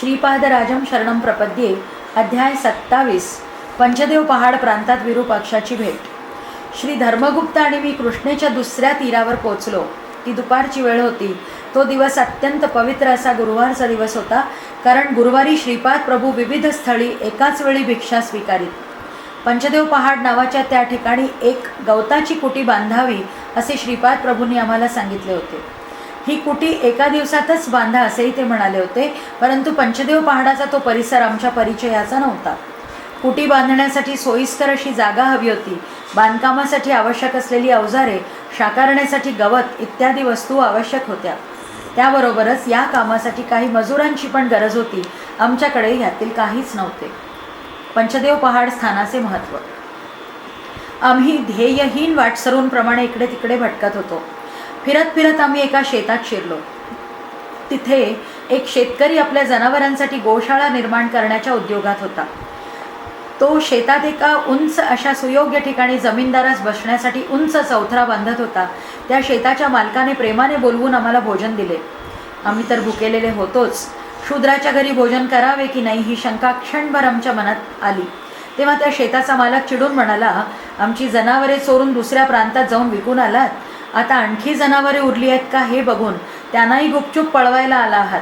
श्रीपादराजम शरणम प्रपद्ये अध्याय सत्तावीस पंचदेव पहाड प्रांतात विरूपाक्षाची भेट. श्री धर्मगुप्त आणि मी कृष्णेच्या दुसऱ्या तीरावर पोचलो. ती दुपारची वेळ होती. तो दिवस अत्यंत पवित्र असा गुरुवारचा दिवस होता कारण गुरुवारी श्रीपाद प्रभू विविध स्थळी एकाच वेळी भिक्षा स्वीकारीत. पंचदेव पहाड नावाच्या त्या ठिकाणी एक गवताची कुटी बांधावी असे श्रीपाद प्रभूंनी आम्हाला सांगितले होते. ही कुटी एका दिवसातच बांधा असेही ते म्हणाले होते परंतु पंचदेव पहाडाचा तो परिसर आमच्या परिचयाचा नव्हता. कुटी बांधण्यासाठी सोयीस्कर अशी जागा हवी होती. बांधकामासाठी आवश्यक असलेली अवजारे शाकारण्यासाठी गवत इत्यादी वस्तू आवश्यक होत्या. त्याबरोबरच या कामासाठी काही मजुरांची पण गरज होती. आमच्याकडे ह्यातील काहीच नव्हते. पंचदेव पहाड स्थानाचे महत्त्व आम्ही ध्येयहीन वाटसरूंप्रमाणे इकडे तिकडे भटकत होतो. फिरत फिरत आम्ही एका शेतात शिरलो. तिथे एक शेतकरी आपल्या जनावरांसाठी गोशाळा निर्माण करण्याच्या उद्योगात होता. तो शेतात एका उंच अशा सुयोग्य ठिकाणी जमीनदारास बसण्यासाठी उंच चौथरा बांधत होता. त्या शेताच्या मालकाने प्रेमाने बोलवून आम्हाला भोजन दिले. आम्ही तर भुकेलेले होतोच. शूद्राच्या घरी भोजन करावे की नाही ही शंका क्षणभर आमच्या मनात आली. तेव्हा त्या शेताचा मालक चिडून म्हणाला आमची जनावरे चोरून दुसऱ्या प्रांतात जाऊन विकून आलात? आता आणखी जनावरे उरली आहेत का हे बघून त्यांनाही गुपचूप पळवायला आला आहात.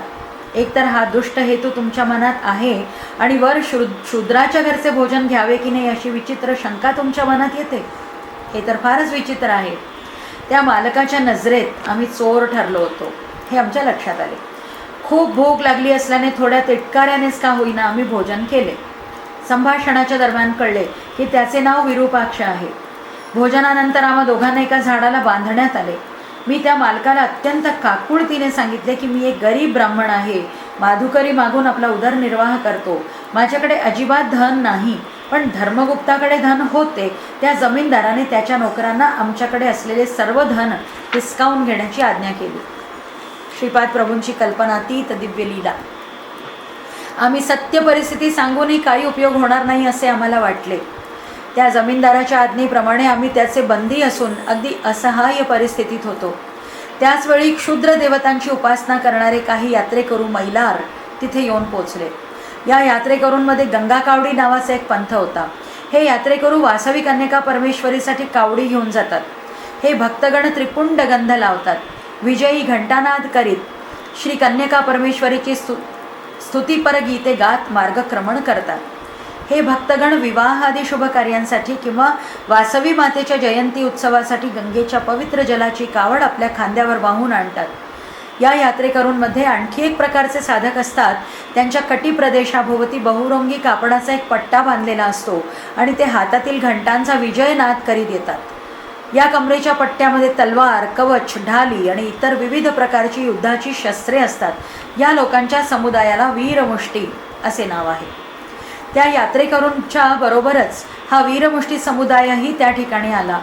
एकतर हा दुष्ट हेतू तुमच्या मनात आहे आणि वर शू शूद्राच्या घरचे भोजन घ्यावे की नाही अशी विचित्र शंका तुमच्या मनात येते? हे तर फारच विचित्र आहे. त्या मालकाच्या नजरेत आम्ही चोर ठरलो होतो. हे आमच्या लक्षात आले. खूप भूक लागली असल्याने थोड्या तिटकाऱ्यानेच का होईना आम्ही भोजन केले. संभाषणाच्या दरम्यान कळले की त्याचे नाव विरूपाक्ष आहे. भोजनानंतर आम्हा दोघांना एका झाडाला बांधण्यात आले. मी त्या मालकाला अत्यंत काकुळतीने सांगितले की मी एक गरीब ब्राह्मण आहे. माधुकरी मागून आपला उदरनिर्वाह करतो. माझ्याकडे अजिबात धन नाही पण धर्मगुप्ताकडे धन होते. त्या जमीनदाराने त्याच्या नोकरांना आमच्याकडे असलेले सर्व धन हिसकावून घेण्याची आज्ञा केली. श्रीपाद प्रभूंची कल्पनातीत दिव्य लीला. आम्ही सत्य परिस्थिती सांगूनही काही उपयोग होणार नाही असे आम्हाला वाटले. त्या जमीनदाराच्या आज्ञेप्रमाणे आम्ही त्याचे बंदी असून अगदी असहाय्य परिस्थितीत होतो. त्याचवेळी क्षुद्र देवतांची उपासना करणारे काही यात्रेकरू मैलार तिथे येऊन पोचले. या यात्रेकरूंमध्ये गंगा कावडी नावाचा एक पंथ होता. हे यात्रेकरू वासवी कन्यका परमेश्वरीसाठी कावडी घेऊन जातात. हे भक्तगण त्रिपुंड गंध लावतात. विजयी घंटानाद करीत श्री कन्यका परमेश्वरीची स्तु स्तुतीपर गीते गात मार्गक्रमण करतात. हे भक्तगण विवाह आदी शुभ कार्यांसाठी किंवा वासवी मातेच्या जयंती उत्सवासाठी गंगेच्या पवित्र जलाची कावड आपल्या खांद्यावर वाहून आणतात. या यात्रेकरूंमध्ये आणखी एक प्रकारचे साधक असतात. त्यांच्या कटी प्रदेशाभोवती बहुरंगी कापडाचा एक पट्टा बांधलेला असतो आणि ते हातातील घंटांचा विजयनाद करीत येतात या कमरेच्या पट्ट्यामध्ये तलवार कवच ढाली आणि इतर विविध प्रकारची युद्धाची शस्त्रे असतात. या लोकांच्या समुदायाला वीरमुष्टी असे नाव आहे. त्या यात्रेकरूंच्या बरोबरच हा वीरमुष्टी समुदायही त्या ठिकाणी आला.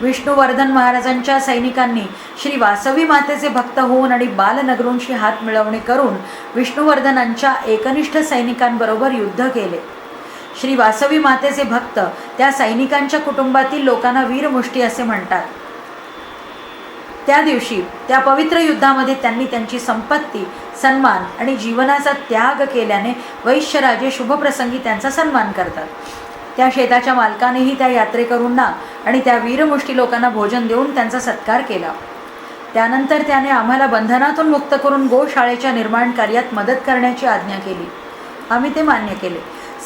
विष्णुवर्धन महाराजांच्या सैनिकांनी श्री वासवी मातेचे भक्त होऊन आणि बालनगरूंशी हात मिळवणी करून विष्णुवर्धनांच्या एकनिष्ठ सैनिकांबरोबर युद्ध केले. श्री वासवी मातेचे भक्त त्या सैनिकांच्या कुटुंबातील लोकांना वीरमुष्टी असे म्हणतात. त्या दिवशी त्या पवित्र युद्धामध्ये त्यांनी त्यांची संपत्ती सन्मान आणि जीवनाचा त्याग केल्याने वैश्यराजे शुभप्रसंगी त्यांचा सन्मान करतात. त्या शेताच्या मालकानेही त्या यात्रेकरूंना आणि त्या वीरमुष्टी लोकांना भोजन देऊन त्यांचा सत्कार केला. त्यानंतर त्याने आम्हाला बंधनातून मुक्त करून गोशाळेच्या निर्माण कार्यात मदत करण्याची आज्ञा केली. आम्ही ते मान्य केले.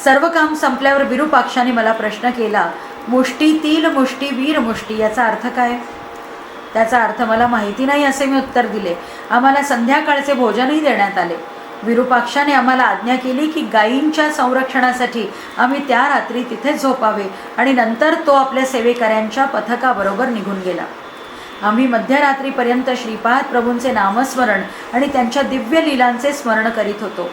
सर्व काम संपल्यावर विरूपाक्षाने मला प्रश्न केला मुष्टी तील मुष्टी वीरमुष्टी याचा अर्थ काय? त्याचा अर्थ मला माहिती नाही असे मी उत्तर दिले. आम्हाला संध्याकाळचे भोजनही देण्यात आले. विरूपाक्षाने आम्हाला आज्ञा केली की गायींच्या संरक्षणासाठी आम्ही त्या रात्री तिथेच झोपावे आणि नंतर तो आपल्या सेवेकऱ्यांच्या पथकाबरोबर निघून गेला. आम्ही मध्यरात्रीपर्यंत श्रीपाद प्रभूंचे नामस्मरण आणि त्यांच्या दिव्य लीलांचे स्मरण करीत होतो.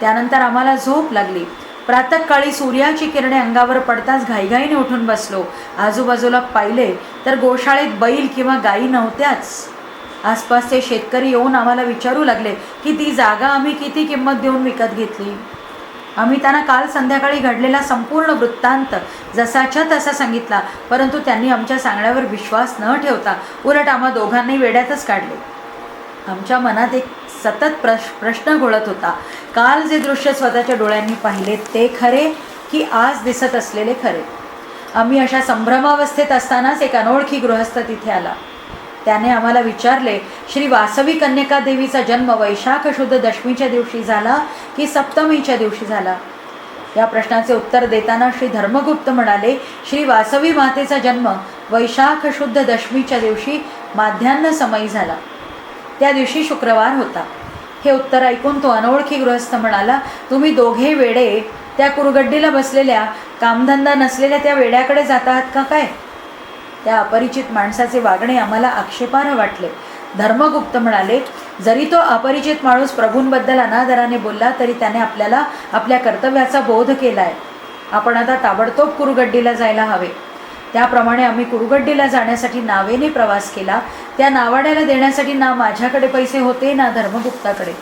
त्यानंतर आम्हाला झोप लागली. प्रातःकाळी सूर्याची किरणे अंगावर पडताच घाईघाईने उठून बसलो. आजूबाजूला पाहिले तर गोशाळेत बैल किंवा गायी नव्हत्याच. आसपासचे शेतकरी येऊन आम्हाला विचारू लागले की ती जागा आम्ही किती किंमत देऊन विकत घेतली? आम्ही त्यांना काल संध्याकाळी घडलेला संपूर्ण वृत्तांत जसाच्या तसा सांगितला परंतु त्यांनी आमच्या सांगण्यावर विश्वास न ठेवता उलट आम्हा दोघांनी वेड्यातच काढले. आमच्या मनात एक सतत प्रश प्रश्न घोळत होता. काल जे दृश्य स्वतःच्या डोळ्यांनी पाहिले ते खरे की आज दिसत असलेले खरे? आम्ही अशा संभ्रमावस्थेत असतानाच एक अनोळखी गृहस्थ तिथे आला. त्याने आम्हाला विचारले श्री वासवी कन्यका देवीचा जन्म वैशाख शुद्ध दशमीच्या दिवशी झाला की सप्तमीच्या दिवशी झाला? या प्रश्नाचे उत्तर देताना श्री धर्मगुप्त म्हणाले श्री वासवी मातेचा जन्म वैशाख शुद्ध दशमीच्या दिवशी माध्यान्ह समयी झाला. त्या दिवशी शुक्रवार होता. हे उत्तर ऐकून तो अनोळखी गृहस्थ म्हणाला तुम्ही दोघे वेडे. त्या कुरगड्डीला बसलेल्या कामधंदा नसलेल्या त्या वेड्याकडे जात आहात का काय? त्या अपरिचित माणसाचे वागणे आम्हाला आक्षेपार्ह वाटले. धर्मगुप्त म्हणाले जरी तो अपरिचित माणूस प्रभूंबद्दल अनादराने बोलला तरी त्याने आपल्याला आपल्या कर्तव्याचा बोध केला आहे आपण आता ताबडतोब कुरुगड्डीला जायला हवे. त्याप्रमाणे आम्ही कुरुगड्डीला जाण्यासाठी नावेने प्रवास केला. त्या नावाड्याला देण्यासाठी ना माझ्याकडे पैसे होते ना धर्मगुप्ताकडे.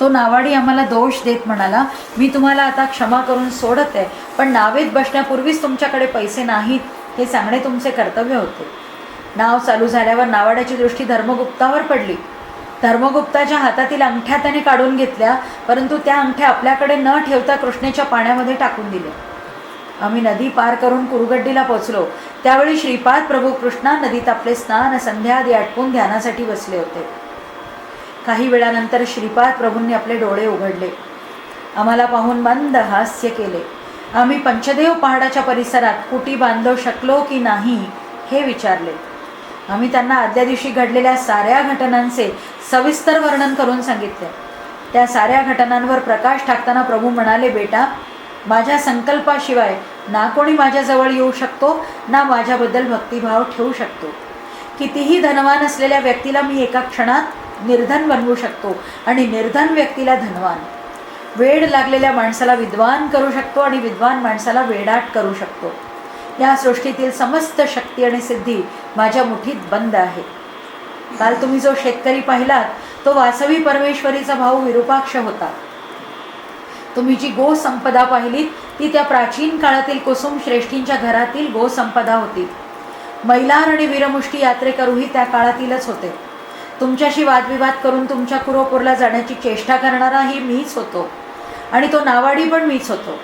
तो नावाडी आम्हाला दोष देत म्हणाला मी तुम्हाला आता क्षमा करून सोडत आहे पण नावेत बसण्यापूर्वीच तुमच्याकडे पैसे नाहीत हे सांगणे तुमचे कर्तव्य होते. नाव चालू झाल्यावर नावाड्याची दृष्टी धर्मगुप्तावर पडली. धर्मगुप्ताच्या हातातील अंगठ्या त्याने काढून घेतल्या परंतु त्या अंगठ्या आपल्याकडे न ठेवता कृष्णेच्या पाण्यामध्ये टाकून दिल्या. आम्ही नदी पार करून कुरुगड्डीला पोचलो त्यावेळी श्रीपाद प्रभू कृष्णा नदीत आपले स्नान संध्याआधी आटपून ध्यानासाठी बसले होते. काही वेळानंतर श्रीपाद प्रभूंनी आपले डोळे उघडले. आम्हाला पाहून मंद हास्य केले. आम्ही पंचदेव पहाडाच्या परिसरात कुटी बांधू शकलो की नाही हे विचारले. आम्ही त्यांना आदल्या दिवशी घडलेल्या साऱ्या घटनांचे सविस्तर वर्णन करून सांगितले. त्या साऱ्या घटनांवर प्रकाश टाकताना प्रभू म्हणाले बेटा माझ्या संकल्पाशिवाय ना कोणी माझ्याजवळ येऊ शकतो ना माझ्याबद्दल भक्तिभाव ठेवू शकतो. कितीही धनवान असलेल्या व्यक्तीला मी एका क्षणात निर्धन बनवू शकतो आणि निर्धन व्यक्तीला धनवान. वेड लागलेल्या माणसाला विद्वान करू शकतो आणि विद्वान माणसाला वेडाट करू शकतो. या सृष्टीतील समस्त शक्ती आणि सिद्धी माझ्या मुठीत बंद आहे. काल तुम्ही जो शेतकरी पाहिलात तो वासवी परमेश्वरीचा भाऊ विरूपाक्ष होता. तुम्ही जी गोसंपदा पाहिलीत ती त्या प्राचीन काळातील कुसुम श्रेष्ठींच्या घरातील गोसंपदा होती. मैलार आणि वीरमुष्टी यात्रेकरूही त्या काळातीलच होते. तुमच्याशी वादविवाद करून तुमच्या कुरोपूरला जाण्याची चेष्टा करणाराही मीच होतो. आणि तो नावाडी पण मीच होतो.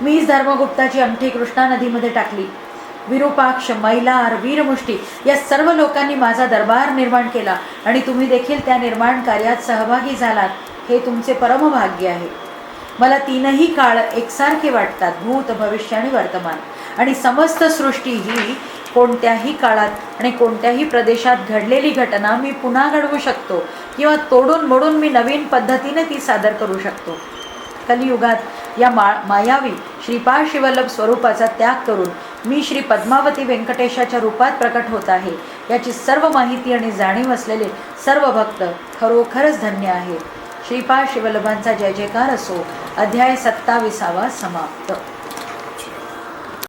मीच धर्मगुप्ताची अंगठी कृष्णा नदीमध्ये टाकली. विरूपाक्ष मैलार वीरमुष्टी या सर्व लोकांनी माझा दरबार निर्माण केला आणि तुम्ही देखील त्या निर्माण कार्यात सहभागी झालात. हे तुमचे परमभाग्य आहे. मला तीनही काळ एकसारखे वाटतात भूत भविष्य आणि वर्तमान. आणि समस्त सृष्टी ही कोणत्याही काळात आणि कोणत्याही प्रदेशात घडलेली घटना मी पुन्हा घडवू शकतो किंवा तोडून मोडून मी नवीन पद्धतीने ती सादर करू शकतो. कलियुगात या मा मायावी श्रीपाळ शिवल्लभ स्वरूपाचा त्याग करून मी श्री पद्मावती व्यंकटेशाच्या रूपात प्रकट होत आहे. याची सर्व माहिती आणि जाणीव असलेले सर्व भक्त खरोखरच धन्य आहेत. श्रीपाद शिवल्लभांचा जय जयकार असो. अध्याय सत्ताविसावा समाप्त.